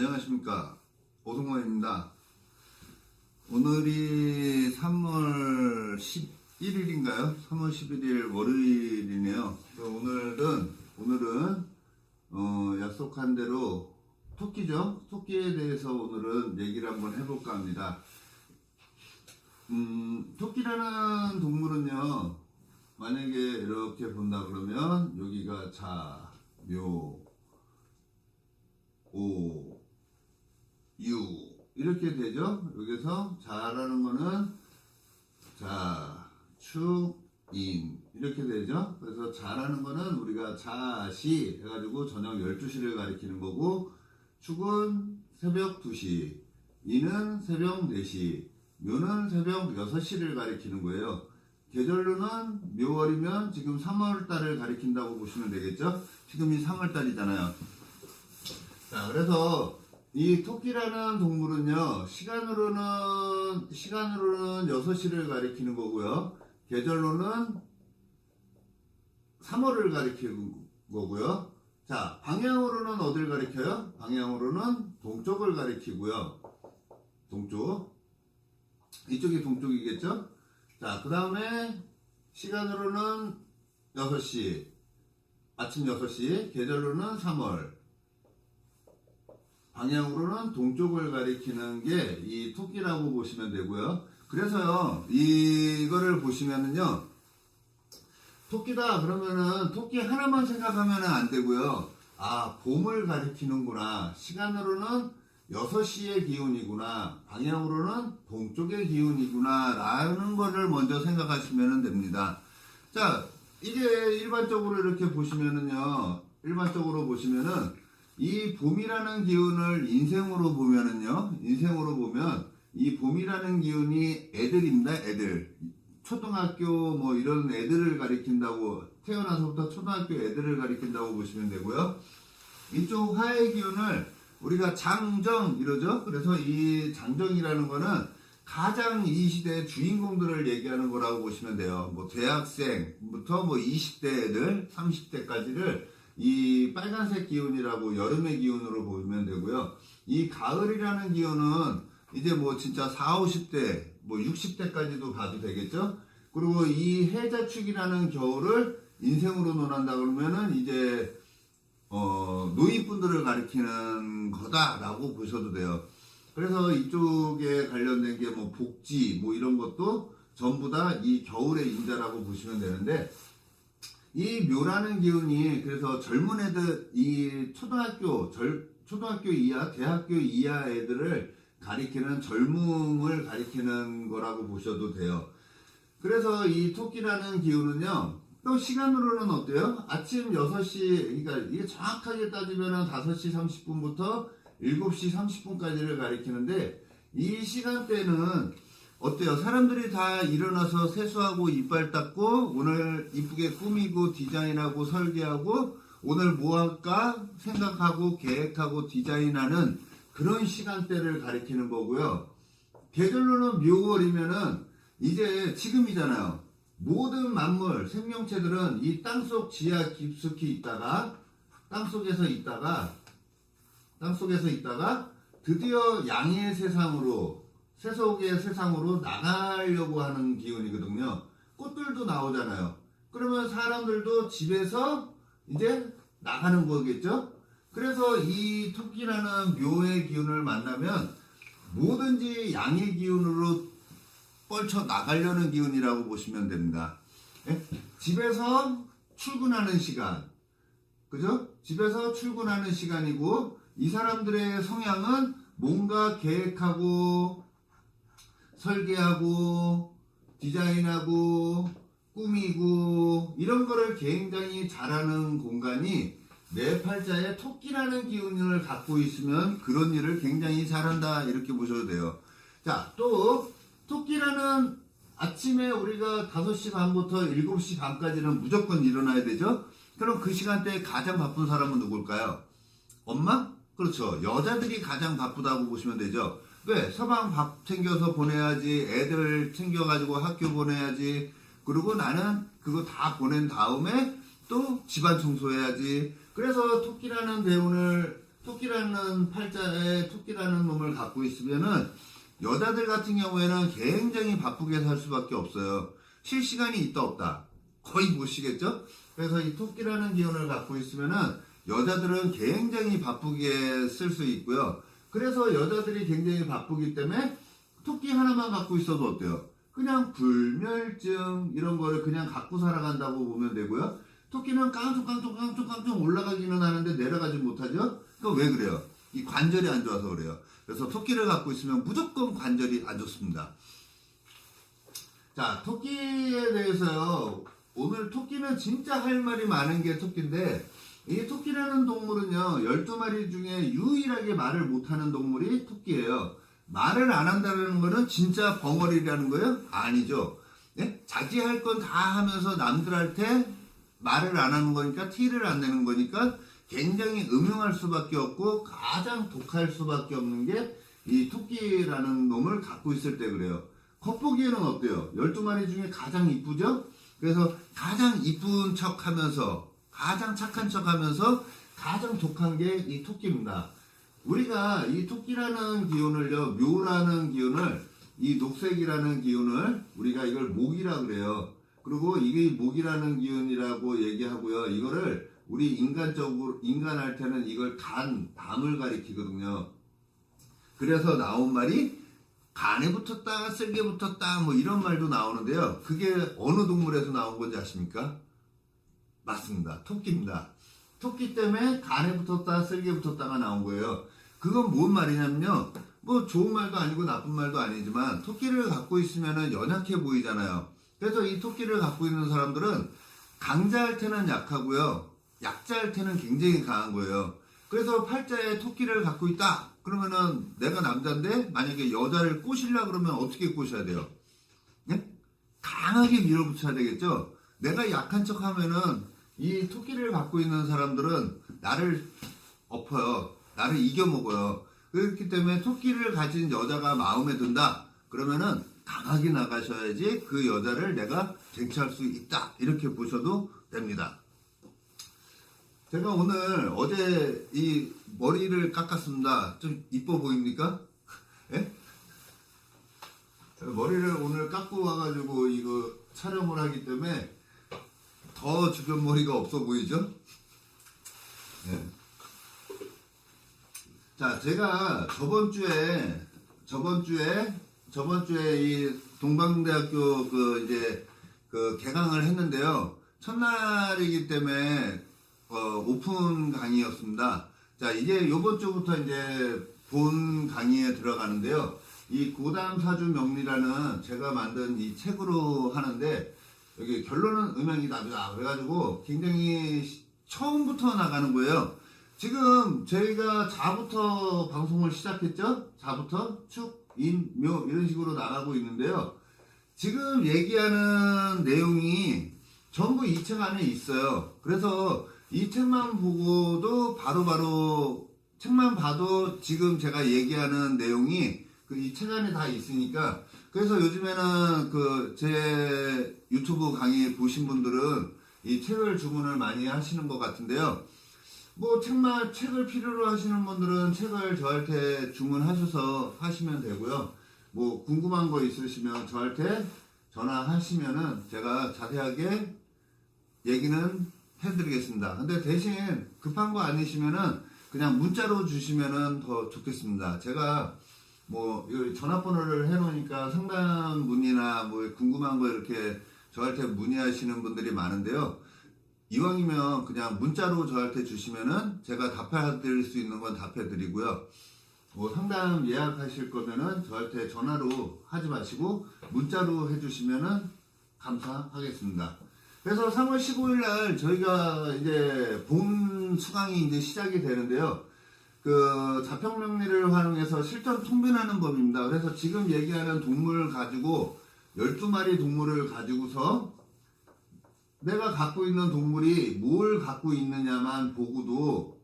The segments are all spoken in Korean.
안녕하십니까. 오승원입니다. 오늘이 3월 11일인가요? 3월 11일 월요일이네요. 오늘은 오늘은 어, 약속한 대로 토끼죠? 토끼에 대해서 오늘은 얘기를 한번 해볼까 합니다. 음, 토끼라는 동물은요 만약에 이렇게 본다 그러면 여기가 자, 묘, 오, 유 이렇게 되죠. 여기서 자라는 거는 자, 추, 인 이렇게 되죠. 그래서 자라는 거는 우리가 자시 해가지고 저녁 12시를 가리키는 거고 축은 새벽 2시 인은 새벽 4시 묘는 새벽 6시를 가리키는 거예요. 계절로는 묘월이면 지금 3월 달을 가리킨다고 보시면 되겠죠? 지금이 3월 달이잖아요. 자, 그래서 이 토끼라는 동물은요, 시간으로는, 시간으로는 6시를 가리키는 거고요. 계절로는 3월을 가리키는 거고요. 자, 방향으로는 어딜 가리켜요? 방향으로는 동쪽을 가리키고요. 동쪽. 이쪽이 동쪽이겠죠? 자, 그 다음에 시간으로는 6시, 아침 6시, 계절로는 3월, 방향으로는 동쪽을 가리키는 게 이 토끼라고 보시면 되고요. 그래서요, 이거를 보시면은요, 토끼다 그러면은 토끼 하나만 생각하면 안 되고요. 아, 봄을 가리키는구나. 시간으로는 6시의 기운이구나. 방향으로는 동쪽의 기운이구나. 라는 거를 먼저 생각하시면 됩니다. 자, 이게 일반적으로 이렇게 보시면은요. 일반적으로 보시면은 이 봄이라는 기운을 인생으로 보면은요. 인생으로 보면 이 봄이라는 기운이 애들입니다. 애들. 초등학교 뭐 이런 애들을 가리킨다고 태어나서부터 초등학교 애들을 가리킨다고 보시면 되고요. 이쪽 화의 기운을 우리가 장정 이러죠. 그래서 이 장정이라는 거는 가장 이 시대의 주인공들을 얘기하는 거라고 보시면 돼요. 뭐 대학생부터 뭐 20대 애들, 30대까지를 이 빨간색 기운이라고 여름의 기운으로 보면 되고요. 이 가을이라는 기운은 이제 뭐 진짜 4, 50대, 뭐 60대까지도 봐도 되겠죠? 그리고 이 해자축이라는 겨울을 인생으로 논한다 그러면은 이제 어, 노인분들을 가리키는 거다라고 보셔도 돼요. 그래서 이쪽에 관련된 게 뭐 복지 뭐 이런 것도 전부 다 이 겨울의 인자라고 보시면 되는데 이 묘라는 기운이 그래서 젊은 애들 이 초등학교 절 초등학교 이하 대학교 이하 애들을 가리키는 젊음을 가리키는 거라고 보셔도 돼요. 그래서 이 토끼라는 기운은요. 또 시간으로는 어때요? 아침 6시 그러니까 이게 정확하게 따지면은 5시 30분부터 7시 30분까지를 가리키는데 이 시간대는 어때요? 사람들이 다 일어나서 세수하고 이빨 닦고 오늘 이쁘게 꾸미고 디자인하고 설계하고 오늘 뭐 할까 생각하고 계획하고 디자인하는 그런 시간대를 가리키는 거고요. 계절로는 묘월이면은 이제 지금이잖아요. 모든 만물, 생명체들은 이 땅속 지하 깊숙이 있다가 땅속에서 있다가 땅속에서 있다가 드디어 양의 세상으로 세속의 세상으로 나가려고 하는 기운이거든요. 꽃들도 나오잖아요. 그러면 사람들도 집에서 이제 나가는 거겠죠? 그래서 이 토끼라는 묘의 기운을 만나면 뭐든지 양의 기운으로 뻘쳐 나가려는 기운이라고 보시면 됩니다. 예? 집에서 출근하는 시간, 그죠? 집에서 출근하는 시간이고 이 사람들의 성향은 뭔가 계획하고 설계하고 디자인하고 꾸미고 이런 거를 굉장히 잘하는 공간이 내 팔자에 토끼라는 기운을 갖고 있으면 그런 일을 굉장히 잘한다 이렇게 보셔도 돼요. 자, 또 토끼라는 아침에 우리가 5시 반부터 7시 반까지는 무조건 일어나야 되죠? 그럼 그 시간대에 가장 바쁜 사람은 누굴까요? 엄마? 그렇죠. 여자들이 가장 바쁘다고 보시면 되죠. 왜? 서방 밥 챙겨서 보내야지, 애들 챙겨가지고 학교 보내야지, 그리고 나는 그거 다 보낸 다음에 또 집안 청소해야지. 그래서 토끼라는 대운을 토끼라는 팔자에 토끼라는 놈을 갖고 있으면은 여자들 같은 경우에는 굉장히 바쁘게 살 수밖에 없어요. 쉴 시간이 있다 없다. 거의 못 쉬겠죠? 그래서 이 토끼라는 기운을 갖고 있으면은 여자들은 굉장히 바쁘게 쓸 수 있고요. 그래서 여자들이 굉장히 바쁘기 때문에 토끼 하나만 갖고 있어도 어때요? 그냥 불멸증 이런 거를 그냥 갖고 살아간다고 보면 되고요. 토끼는 깡총깡총깡총깡총 올라가기는 하는데 내려가지 못하죠? 그거 왜 그래요? 이 관절이 안 좋아서 그래요. 그래서 토끼를 갖고 있으면 무조건 관절이 안 좋습니다. 자, 토끼에 대해서요. 오늘 토끼는 진짜 할 말이 많은 게 토끼인데, 이 토끼라는 동물은요, 12마리 중에 유일하게 말을 못하는 동물이 토끼예요. 말을 안 한다는 거는 진짜 벙어리라는 거예요? 아니죠. 네? 자기 할 건 다 하면서 남들한테 말을 안 하는 거니까 티를 안 내는 거니까 굉장히 음흉할 수밖에 없고 가장 독할 수밖에 없는 게 이 토끼라는 놈을 갖고 있을 때 그래요. 겉보기에는 어때요? 12마리 중에 가장 이쁘죠? 그래서 가장 이쁜 척 하면서 가장 착한 척 하면서 가장 독한 게 이 토끼입니다. 우리가 이 토끼라는 기운을요, 묘라는 기운을, 이 녹색이라는 기운을 우리가 이걸 목이라 그래요. 그리고 이게 목이라는 기운이라고 얘기하고요. 이거를 우리 인간적으로, 인간할 때는 이걸 간, 담을 가리키거든요. 그래서 나온 말이 간에 붙었다, 쓸개 붙었다, 뭐 이런 말도 나오는데요. 그게 어느 동물에서 나온 건지 아십니까? 맞습니다. 토끼입니다. 토끼 때문에 간에 붙었다, 쓸개 붙었다가 나온 거예요. 그건 뭔 말이냐면요. 뭐 좋은 말도 아니고 나쁜 말도 아니지만 토끼를 갖고 있으면 연약해 보이잖아요. 그래서 이 토끼를 갖고 있는 사람들은 강자할 때는 약하고요. 약자할 때는 굉장히 강한 거예요. 그래서 팔자에 토끼를 갖고 있다. 그러면은 내가 남자인데 만약에 여자를 꼬시려 그러면 어떻게 꼬셔야 돼요? 네? 강하게 밀어붙여야 되겠죠? 내가 약한 척 하면은 이 토끼를 갖고 있는 사람들은 나를 엎어요. 나를 이겨먹어요. 그렇기 때문에 토끼를 가진 여자가 마음에 든다. 그러면은 강하게 나가셔야지 그 여자를 내가 쟁취할 수 있다. 이렇게 보셔도 됩니다. 제가 오늘 어제 이 머리를 깎았습니다. 좀 이뻐 보입니까? 예? 머리를 오늘 깎고 와가지고 이거 촬영을 하기 때문에 더 주변 머리가 없어 보이죠? 예. 자, 제가 저번 주에 저번 주에 저번 주에 이 동방대학교 그 이제 그 개강을 했는데요. 첫날이기 때문에 어, 오픈 강의였습니다. 자, 이제 요번 주부터 이제 본 강의에 들어가는데요. 이 고담 사주 명리라는 제가 만든 이 책으로 하는데 여기 결론은 음양이다. 그래가지고 굉장히 시- 처음부터 나가는 거예요. 지금 저희가 자부터 방송을 시작했죠? 자부터 축, 인, 묘 이런 식으로 나가고 있는데요. 지금 얘기하는 내용이 전부 이책 안에 있어요. 그래서 이 책만 보고도 바로 바로 책만 봐도 지금 제가 얘기하는 내용이 그 이 책 안에 다 있으니까 그래서 요즘에는 그 제 유튜브 강의 보신 분들은 이 책을 주문을 많이 하시는 것 같은데요. 뭐 책만 책을 필요로 하시는 분들은 책을 저한테 주문하셔서 하시면 되고요. 뭐 궁금한 거 있으시면 저한테 전화하시면은 제가 자세하게 얘기는 해드리겠습니다. 근데 대신 급한 거 아니시면은 그냥 문자로 주시면은 더 좋겠습니다. 제가 뭐이 전화번호를 해놓으니까 상담 문의나 뭐 궁금한 거 이렇게 저한테 문의하시는 분들이 많은데요. 이왕이면 그냥 문자로 저한테 주시면은 제가 답해드릴 수 있는 건 답해드리고요. 뭐 상담 예약하실 거면은 저한테 전화로 하지 마시고 문자로 해주시면은 감사하겠습니다. 그래서 3월 15일 날 저희가 이제 본 수강이 이제 시작이 되는데요. 그 자평 명리를 활용해서 실전 통변하는 법입니다. 그래서 지금 얘기하는 동물을 가지고 12마리 동물을 가지고서 내가 갖고 있는 동물이 뭘 갖고 있느냐만 보고도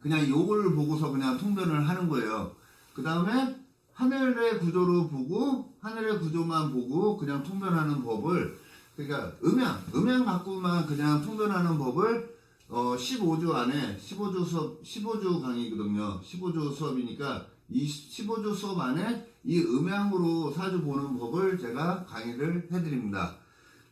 그냥 요걸 보고서 그냥 통변을 하는 거예요. 그 다음에 하늘의 구조로 보고 하늘의 구조만 보고 그냥 통변하는 법을 그러니까 음양, 음양 갖고만 그냥 통변하는 법을 어, 15주 안에 15주 수업 15주 강의거든요. 15주 수업이니까 이 15주 수업 안에 이 음향으로 사주 보는 법을 제가 강의를 해드립니다.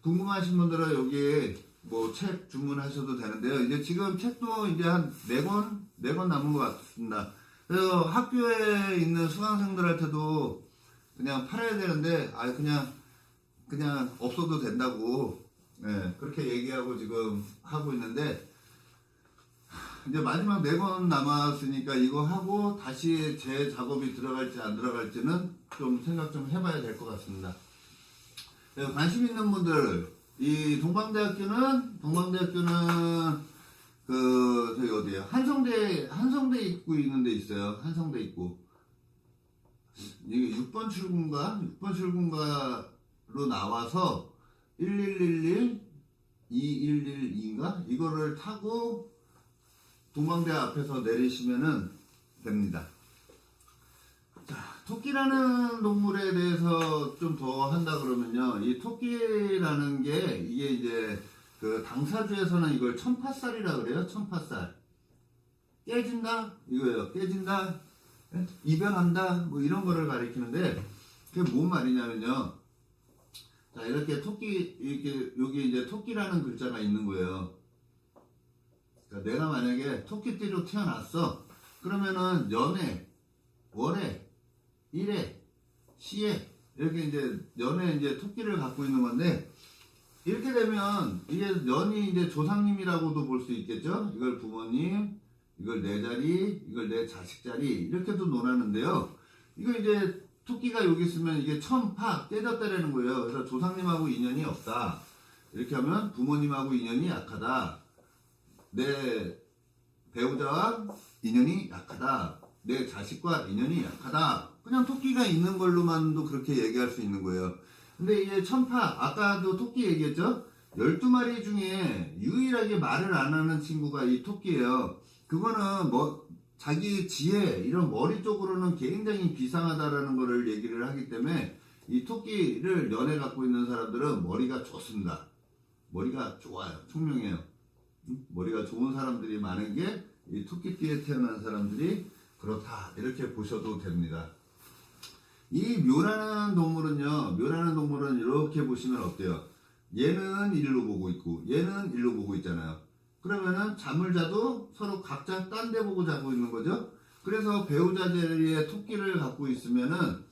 궁금하신 분들은 여기 뭐책 주문하셔도 되는데요. 이제 지금 책도 이제 한 4권, 4권 남은 것 같습니다. 그래서 학교에 있는 수강생들한테도 그냥 팔아야 되는데, 아, 그냥, 그냥 없어도 된다고, 예, 그렇게 얘기하고 지금 하고 있는데, 이제 마지막 4권 남았으니까 이거 하고 다시 제 작업이 들어갈지 안 들어갈지는 좀 생각 좀 해봐야 될 것 같습니다. 네, 관심 있는 분들, 이 동방대학교는, 동방대학교는, 그, 저기 어디에요? 한성대, 한성대 입구 있는 데 있어요. 한성대 입구. 이게 6번 출구인가? 6번 출구인가로 나와서 1111, 2112인가? 이거를 타고 동방대 앞에서 내리시면은 됩니다. 자, 토끼라는 동물에 대해서 좀 더 한다 그러면요. 이 토끼라는 게 이게 이제 그 당사주에서는 이걸 천파살이라 그래요. 천파살. 깨진다? 이거예요. 깨진다? 예? 이별한다? 뭐 이런 거를 가리키는데 그게 뭔 말이냐면요. 자, 이렇게 토끼, 이렇게 여기 이제 토끼라는 글자가 있는 거예요. 그러니까 내가 만약에 토끼띠로 태어났어. 그러면은 연애, 월애, 일애, 시애 이렇게 이제 연애 이제 토끼를 갖고 있는 건데 이렇게 되면 이게 연이 이제 조상님이라고도 볼 수 있겠죠. 이걸 부모님, 이걸 내 자리, 이걸 내 자식 자리 이렇게도 논하는데요. 이거 이제 토끼가 여기 있으면 이게 천파 깨졌다라는 거예요. 그래서 조상님하고 인연이 없다. 이렇게 하면 부모님하고 인연이 약하다. 내 배우자와 인연이 약하다. 내 자식과 인연이 약하다. 그냥 토끼가 있는 걸로만도 그렇게 얘기할 수 있는 거예요. 근데 이제 천파, 아까도 토끼 얘기했죠? 12마리 중에 유일하게 말을 안 하는 친구가 이 토끼예요. 그거는 뭐, 자기 지혜, 이런 머리 쪽으로는 굉장히 비상하다라는 거를 얘기를 하기 때문에 이 토끼를 연애 갖고 있는 사람들은 머리가 좋습니다. 머리가 좋아요. 총명해요. 머리가 좋은 사람들이 많은 게 이 토끼띠에 태어난 사람들이 그렇다 이렇게 보셔도 됩니다. 이 묘라는 동물은요, 묘라는 동물은 이렇게 보시면 어때요? 얘는 일로 보고 있고, 얘는 일로 보고 있잖아요. 그러면은 잠을 자도 서로 각자 딴 데 보고 자고 있는 거죠? 그래서 배우자 자리에 토끼를 갖고 있으면은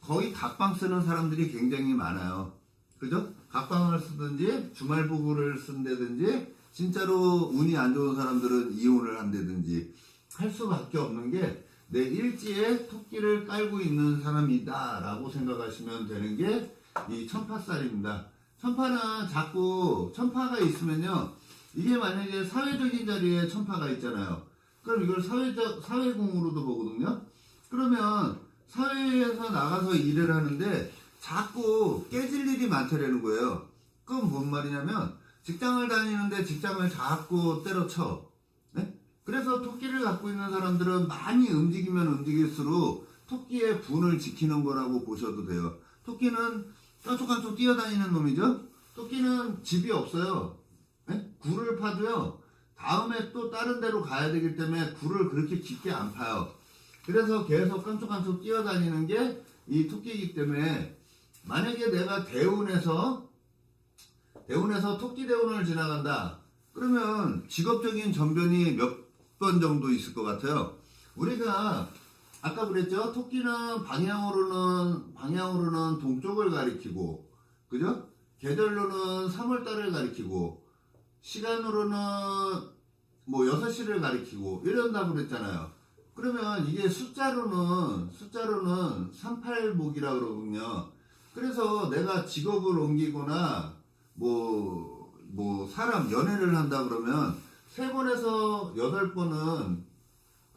거의 각방 쓰는 사람들이 굉장히 많아요. 그죠? 각방을 쓰든지 주말 부부를 쓴다든지 진짜로 운이 안 좋은 사람들은 이혼을 한다든지 할 수밖에 없는 게 내 일지에 토끼를 깔고 있는 사람이다 라고 생각하시면 되는 게 이 천파살입니다. 천파는 자꾸 천파가 있으면요 이게 만약에 사회적인 자리에 천파가 있잖아요. 그럼 이걸 사회적 사회공으로도 보거든요. 그러면 사회에서 나가서 일을 하는데 자꾸 깨질 일이 많다라는 거예요. 그건 뭔 말이냐면 직장을 다니는데 직장을 자꾸 때려쳐. 네? 그래서 토끼를 갖고 있는 사람들은 많이 움직이면 움직일수록 토끼의 분을 지키는 거라고 보셔도 돼요. 토끼는 깐족깐족 뛰어다니는 놈이죠. 토끼는 집이 없어요. 네? 굴을 파도요. 다음에 또 다른 데로 가야 되기 때문에 굴을 그렇게 깊게 안 파요. 그래서 계속 깐족깐족 뛰어다니는 게 이 토끼이기 때문에 만약에 내가 대운에서 대운에서 토끼 대운을 지나간다. 그러면 직업적인 전변이 몇 번 정도 있을 것 같아요. 우리가 아까 그랬죠? 토끼는 방향으로는 방향으로는 동쪽을 가리키고 그죠? 계절로는 3월달을 가리키고 시간으로는 뭐 6시를 가리키고 이런다고 그랬잖아요. 그러면 이게 숫자로는 숫자로는 38목이라 그러거든요. 그래서 내가 직업을 옮기거나 뭐, 뭐, 사람, 연애를 한다 그러면, 세 번에서 여덟 번은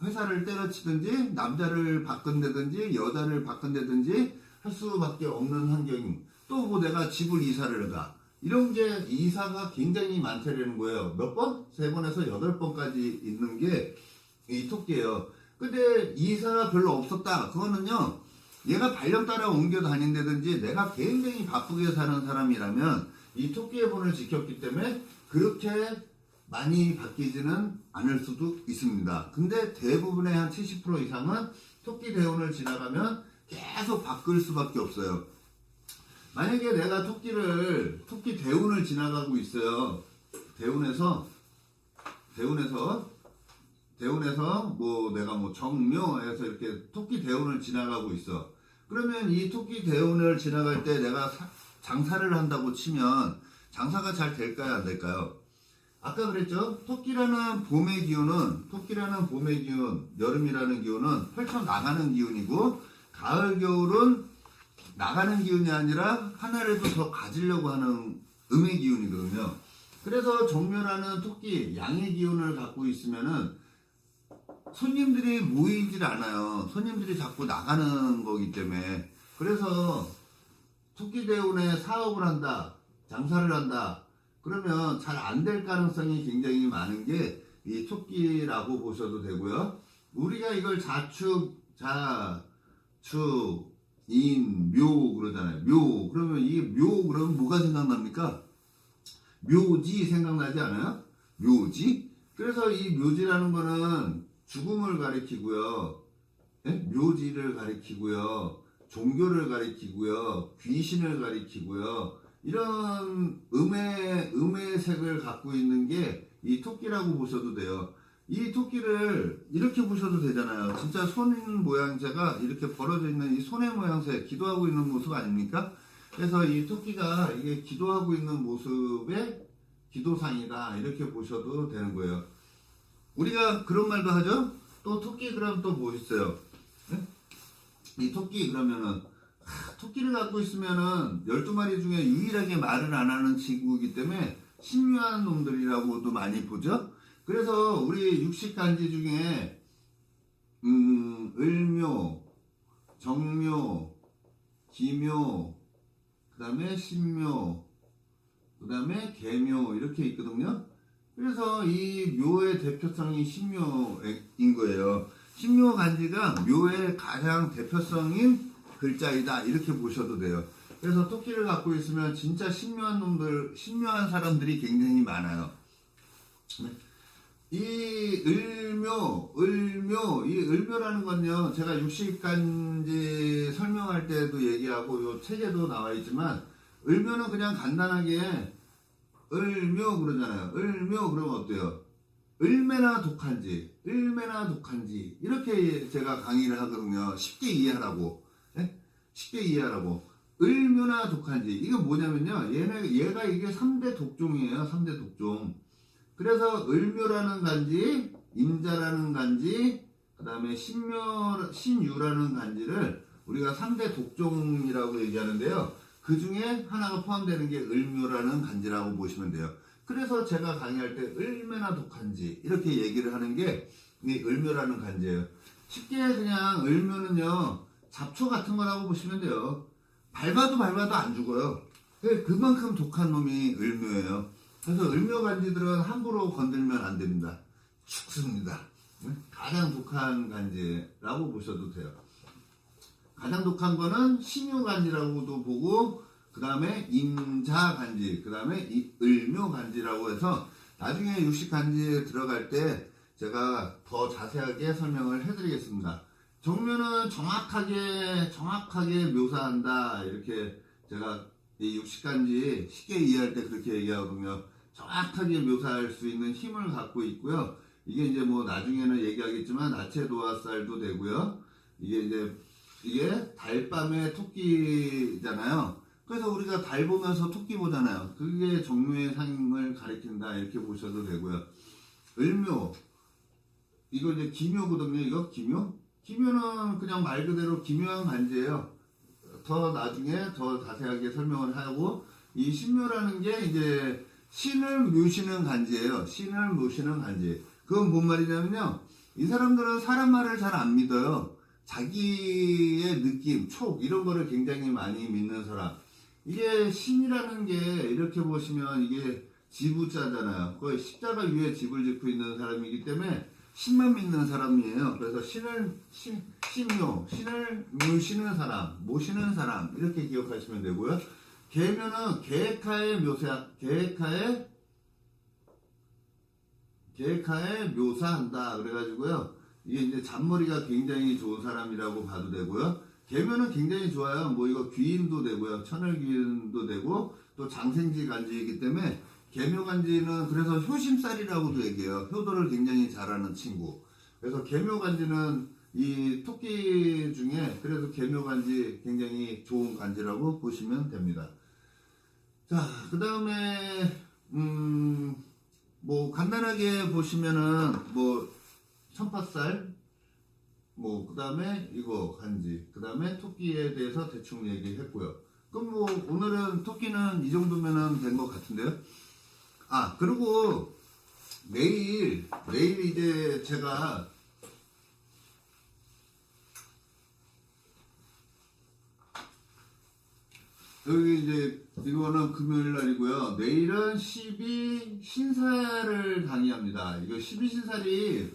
회사를 때려치든지, 남자를 바꾼다든지, 여자를 바꾼다든지 할 수밖에 없는 환경. 또 뭐 내가 집을 이사를 가. 이런 게 이사가 굉장히 많다라는 거예요. 몇 번? 세 번에서 여덟 번까지 있는 게 이 토끼예요. 근데 이사가 별로 없었다. 그거는요, 얘가 발령 따라 옮겨 다닌다든지 내가 굉장히 바쁘게 사는 사람이라면 이 토끼의 본을 지켰기 때문에 그렇게 많이 바뀌지는 않을 수도 있습니다. 근데 대부분의 한 70% 이상은 토끼 대운을 지나가면 계속 바뀔 수밖에 없어요. 만약에 내가 토끼를 토끼 대운을 지나가고 있어요. 대운에서 대운에서 대운에서 뭐 내가 뭐 정묘해서 이렇게 토끼 대운을 지나가고 있어. 그러면 이 토끼 대운을 지나갈 때 내가 사- 장사를 한다고 치면 장사가 잘 될까요 안 될까요? 아까 그랬죠? 토끼라는 봄의 기운은 토끼라는 봄의 기운, 여름이라는 기운은 펼쳐 나가는 기운이고 가을 겨울은 나가는 기운이 아니라 하나라도 더 가지려고 하는 음의 기운이거든요. 그래서 정묘라는 토끼 양의 기운을 갖고 있으면은 손님들이 모이질 않아요. 손님들이 자꾸 나가는 거기 때문에. 그래서 토끼 대운에 사업을 한다, 장사를 한다, 그러면 잘 안 될 가능성이 굉장히 많은 게 이 토끼라고 보셔도 되고요. 우리가 이걸 자축, 자축, 인, 묘 그러잖아요. 묘. 그러면 이게 묘 그러면 뭐가 생각납니까? 묘지 생각나지 않아요? 묘지? 그래서 이 묘지라는 거는 죽음을 가리키고요. 예? 묘지를 가리키고요. 종교를 가리키고요. 귀신을 가리키고요. 이런 음의, 음의 색을 갖고 있는 게 이 토끼라고 보셔도 돼요. 이 토끼를 이렇게 보셔도 되잖아요. 진짜 손 모양새가 이렇게 벌어져 있는 이 손의 모양새, 기도하고 있는 모습 아닙니까? 그래서 이 토끼가 이게 기도하고 있는 모습의 기도상이다. 이렇게 보셔도 되는 거예요. 우리가 그런 말도 하죠? 또 토끼 그럼 또 뭐 있어요? 네? 이 토끼 그러면은 하, 토끼를 갖고 있으면은 12마리 중에 유일하게 말을 안 하는 친구이기 때문에 신묘한 놈들이라고도 많이 보죠. 그래서 우리 육식간지 중에 음, 을묘, 정묘, 기묘, 그 다음에 신묘, 그 다음에 개묘 이렇게 있거든요. 그래서 이 묘의 대표성이 신묘인 거예요. 신묘 간지가 묘의 가장 대표성인 글자이다 이렇게 보셔도 돼요. 그래서 토끼를 갖고 있으면 진짜 신묘한 놈들, 신묘한 사람들이 굉장히 많아요. 이 을묘, 을묘, 이 을묘라는 건요, 제가 육식간지 설명할 때도 얘기하고 요 책에도 나와 있지만, 을묘는 그냥 간단하게 을묘 그러잖아요. 을묘 그러면 어때요? 을매나 독한지, 을매나 독한지 이렇게 제가 강의를 하거든요. 쉽게 이해하라고, 예? 쉽게 이해하라고. 을묘나 독한지 이게 뭐냐면요. 얘네 얘가 이게 3대 독종이에요. 3대 독종. 그래서 을묘라는 간지, 임자라는 간지, 그다음에 신묘 신유라는 간지를 우리가 3대 독종이라고 얘기하는데요. 그 중에 하나가 포함되는 게 을묘라는 간지라고 보시면 돼요. 그래서 제가 강의할 때 을매나 독한지 이렇게 얘기를 하는 게 이 을묘라는 간지예요. 쉽게 그냥 을묘는요 잡초 같은 거라고 보시면 돼요. 밟아도 밟아도 안 죽어요. 그- 그만큼 독한 놈이 을묘예요. 그래서 을묘 간지들은 함부로 건들면 안 됩니다. 죽습니다. 가장 독한 간지라고 보셔도 돼요. 가장 독한 거는 신유간지라고도 보고 그 다음에 임자간지 그 다음에 을묘간지라고 해서 나중에 육식간지에 들어갈 때 제가 더 자세하게 설명을 해드리겠습니다. 정묘는 정확하게 정확하게 묘사한다 이렇게 제가 이 육식간지 쉽게 이해할 때 그렇게 얘기하거든요. 정확하게 묘사할 수 있는 힘을 갖고 있고요. 이게 이제 뭐 나중에는 얘기하겠지만 나체 도화살도 되고요. 이게 이제 이게 달밤의 토끼잖아요. 그래서 우리가 달 보면서 토끼 보잖아요. 그게 정묘의 상을 가리킨다 이렇게 보셔도 되고요. 을묘 이거 이제 기묘거든요. 이거 기묘? 기묘는 그냥 말 그대로 기묘한 간지예요. 더 나중에 더 자세하게 설명을 하고 이 신묘라는 게 이제 신을 묘시는 간지예요. 신을 묘시는 간지. 그건 뭔 말이냐면요. 이 사람들은 사람 말을 잘 안 믿어요. 자기의 느낌, 촉 이런 거를 굉장히 많이 믿는 사람. 이게 신이라는 게 이렇게 보시면 이게 지부자잖아요. 거의 십자가 위에 집을 짓고 있는 사람이기 때문에 신만 믿는 사람이에요. 그래서 신을 신, 신묘, 신을 모시는 사람, 모시는 사람 이렇게 기억하시면 되고요. 계묘는 계획하의 묘사, 계획하의 계획하에 묘사한다 그래가지고요 이게 이제 잔머리가 굉장히 좋은 사람이라고 봐도 되고요. 계면은 굉장히 좋아요. 뭐 이거 귀인도 되고요. 천을 귀인도 되고 또 장생지 간지이기 때문에 계묘 간지는 그래서 효심살이라고도 얘기해요. 효도를 굉장히 잘하는 친구. 그래서 계묘 간지는 이 토끼 중에 그래도 계묘 간지 굉장히 좋은 간지라고 보시면 됩니다. 자 그 다음에 음 뭐 간단하게 보시면은 뭐 천파살 뭐 그 다음에 이거 간지 그 다음에 토끼에 대해서 대충 얘기했고요. 그럼 뭐 오늘은 토끼는 이 정도면은 된 것 같은데요. 아 그리고 내일 내일 이제 제가 여기 이제 이거는 금요일 날이고요. 내일은 12 신사를 강의합니다. 이거 12 신살이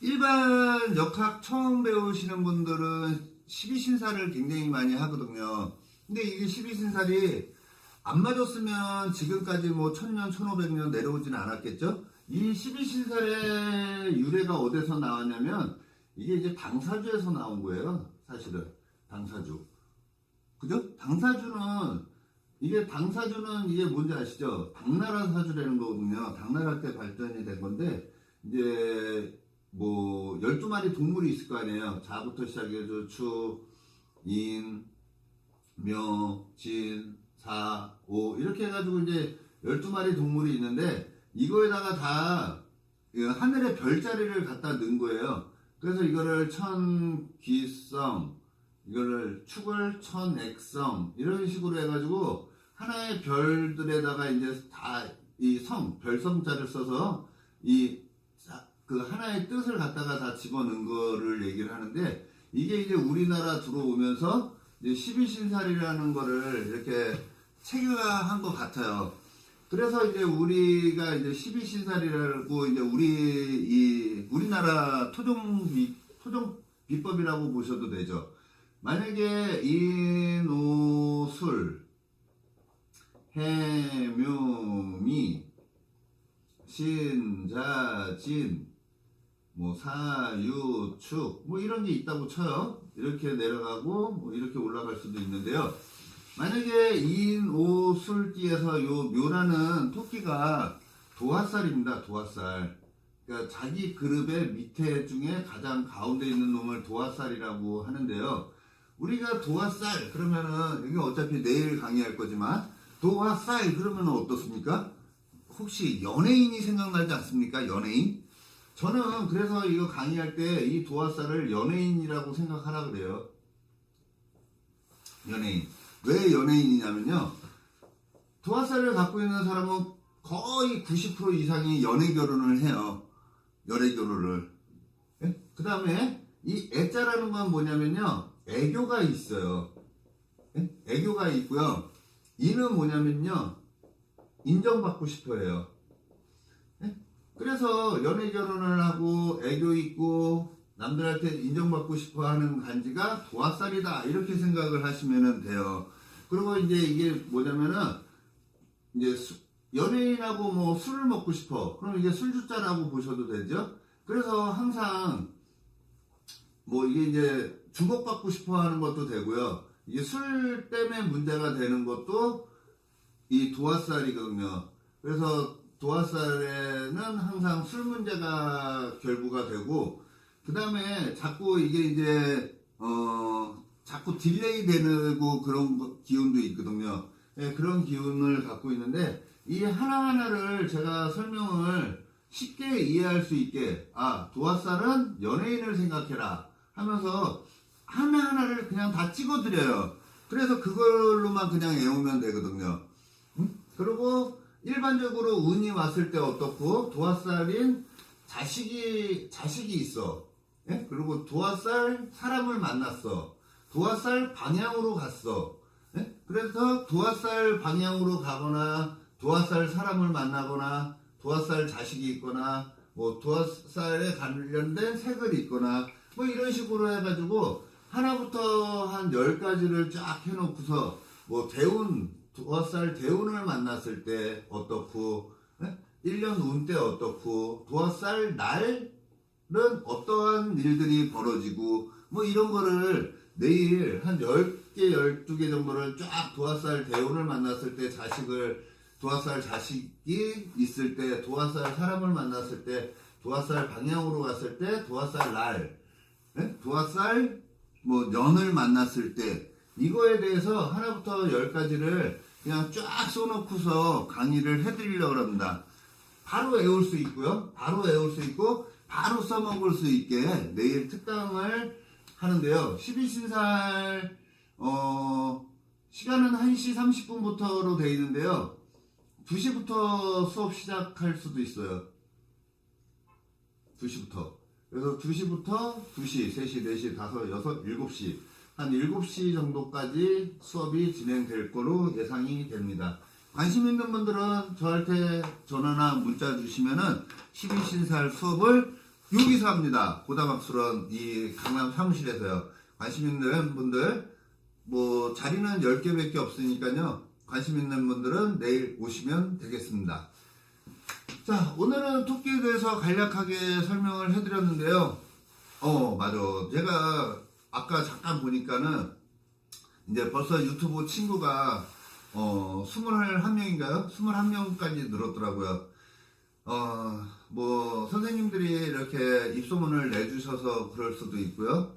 일반 역학 처음 배우시는 분들은 12 신사를 굉장히 많이 하거든요. 근데 이게 12 신살이 안 맞았으면 지금까지 뭐 1000년, 1500년 내려오지는 않았겠죠? 이 12 신살의 유래가 어디서 나왔냐면 이게 이제 당사주에서 나온 거예요. 사실은. 당사주. 그죠? 당사주는 이게 당사주는 이게 뭔지 아시죠? 당나라 사주라는 거거든요. 당나라 때 발전이 된 건데 이제 뭐 12마리 동물이 있을 거 아니에요. 자부터 시작해서 추, 인, 묘, 진, 사, 오 이렇게 해가지고 이제 12마리 동물이 있는데 이거에다가 다이 하늘의 별자리를 갖다 넣은 거예요. 그래서 이거를 천귀성 이거를 축을 천액성 이런 식으로 해가지고 하나의 별들에다가 이제 다 이 성 별성자를 써서 이 그 하나의 뜻을 갖다가 다 집어넣은 거를 얘기를 하는데 이게 이제 우리나라 들어오면서 이제 12신살이라는 거를 이렇게 체계화한 것 같아요. 그래서 이제 우리가 이제 12신살이라고 이제 우리 이 우리나라 토종 비, 토종 비법이라고 보셔도 되죠. 만약에 인오술 해묘미 신자진 뭐 사유축 뭐 이런 게 있다고 쳐요. 이렇게 내려가고 뭐 이렇게 올라갈 수도 있는데요. 만약에 인오술띠에서 요 묘라는 토끼가 도화살입니다. 도화살. 그러니까 자기 그룹의 밑에 중에 가장 가운데 있는 놈을 도화살이라고 하는데요. 우리가 도화살 그러면은 이게 어차피 내일 강의할 거지만 도화살 그러면 어떻습니까? 혹시 연예인이 생각나지 않습니까? 연예인? 저는 그래서 이거 강의할 때 이 도화살을 연예인이라고 생각하라 그래요. 연예인. 왜 연예인이냐면요. 도화살을 갖고 있는 사람은 거의 90% 이상이 연애 결혼을 해요. 연애 결혼을. 그 다음에 이 애자라는 건 뭐냐면요. 애교가 있어요. 예? 애교가 있고요. 이는 뭐냐면요. 인정받고 싶어 해요. 예? 그래서 연애 결혼을 하고 애교 있고 남들한테 인정받고 싶어 하는 간지가 도화살이다. 이렇게 생각을 하시면 돼요. 그리고 이제 이게 뭐냐면은 이제 수- 연예인하고 뭐 술을 먹고 싶어. 그럼 이게 술주자라고 보셔도 되죠. 그래서 항상 뭐 이게 이제 주목받고 싶어 하는 것도 되고요. 이게 술 때문에 문제가 되는 것도 이 도화살이거든요. 그래서 도화살에는 항상 술 문제가 결부가 되고, 그 다음에 자꾸 이게 이제, 어, 자꾸 딜레이 되고 그런 거- 기운도 있거든요. 예, 그런 기운을 갖고 있는데, 이 하나하나를 제가 설명을 쉽게 이해할 수 있게, 아, 도화살은 연예인을 생각해라 하면서 하나하나를 그냥 다 찍어드려요. 그래서 그걸로만 그냥 외우면 되거든요. 음? 그리고 일반적으로 운이 왔을 때 어떻고 도화살인 자식이 자식이 있어. 예? 그리고 도화살 사람을 만났어. 도화살 방향으로 갔어. 예? 그래서 도화살 방향으로 가거나 도화살 사람을 만나거나 도화살 자식이 있거나 뭐 도화살에 관련된 색을 있거나 뭐 이런 식으로 해가지고 하나부터 한 열 가지를 쫙 해놓고서 뭐 대운 도화살 대운을 만났을 때 어떻고 예? 1년 운 때 어떻고 도화살 날은 어떠한 일들이 벌어지고 뭐 이런 거를 내일 한 10개, 12개 정도를 쫙 도화살 대운을 만났을 때 자식을 도화살 자식이 있을 때 도화살 사람을 만났을 때 도화살 방향으로 갔을 때 도화살 날 예? 도화살 뭐 년을 만났을 때 이거에 대해서 하나부터 열까지를 그냥 쫙 써놓고서 강의를 해드리려고 합니다. 바로 외울 수 있고요. 바로 외울 수 있고 바로 써먹을 수 있게 내일 특강을 하는데요. 12신살 어 시간은 1시 30분부터로 되어 있는데요. 2시부터 수업 시작할 수도 있어요. 2시부터. 그래서 2시부터 2시, 3시, 4시, 5, 6, 7시. 한 7시 정도까지 수업이 진행될 거로 예상이 됩니다. 관심 있는 분들은 저한테 전화나 문자 주시면은 12신살 수업을 여기서 합니다. 고다박수런 이 강남 사무실에서요. 관심 있는 분들, 뭐 자리는 10개밖에 없으니까요. 관심 있는 분들은 내일 오시면 되겠습니다. 자, 오늘은 토끼에 대해서 간략하게 설명을 해드렸는데요. 어, 맞아. 제가 아까 잠깐 보니까는 이제 벌써 유튜브 친구가 어, 21명인가요? 21명까지 늘었더라고요. 어, 뭐, 선생님들이 이렇게 입소문을 내주셔서 그럴 수도 있고요.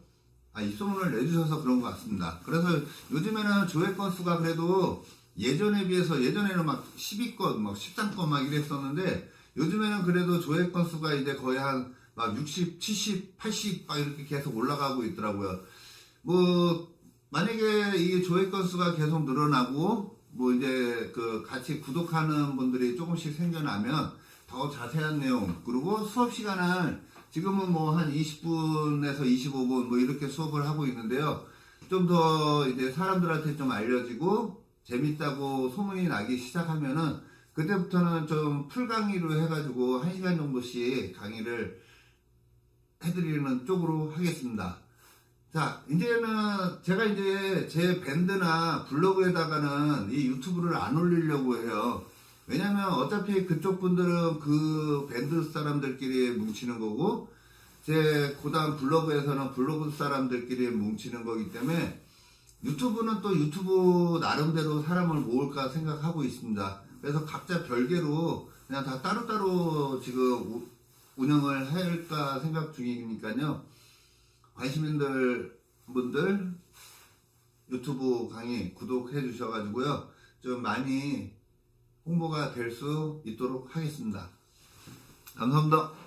아, 입소문을 내주셔서 그런 것 같습니다. 그래서 요즘에는 조회 건수가 그래도 예전에 비해서 예전에는 막 10위권, 막 13권 막 이랬었는데 요즘에는 그래도 조회 건수가 이제 거의 한 막 60, 70, 80 막 이렇게 계속 올라가고 있더라고요. 뭐 만약에 이 조회 건수가 계속 늘어나고 뭐 이제 그 같이 구독하는 분들이 조금씩 생겨나면 더 자세한 내용 그리고 수업 시간을 지금은 뭐 한 20분에서 25분 뭐 이렇게 수업을 하고 있는데요. 좀 더 이제 사람들한테 좀 알려지고 재밌다고 소문이 나기 시작하면은 그때부터는 좀 풀 강의로 해가지고 1시간 정도씩 강의를 해드리는 쪽으로 하겠습니다. 자, 이제는 제가 이제 제 밴드나 블로그에다가는 이 유튜브를 안 올리려고 해요. 왜냐면 어차피 그쪽 분들은 그 밴드 사람들끼리 뭉치는 거고, 제 고단 블로그에서는 블로그 사람들끼리 뭉치는 거기 때문에 유튜브는 또 유튜브 나름대로 사람을 모을까 생각하고 있습니다. 그래서 각자 별개로 그냥 다 따로따로 지금 우- 운영을 할까 생각 중이니까요. 관심 있는 분들 유튜브 강의 구독해 주셔가지고요. 좀 많이 홍보가 될 수 있도록 하겠습니다. 감사합니다.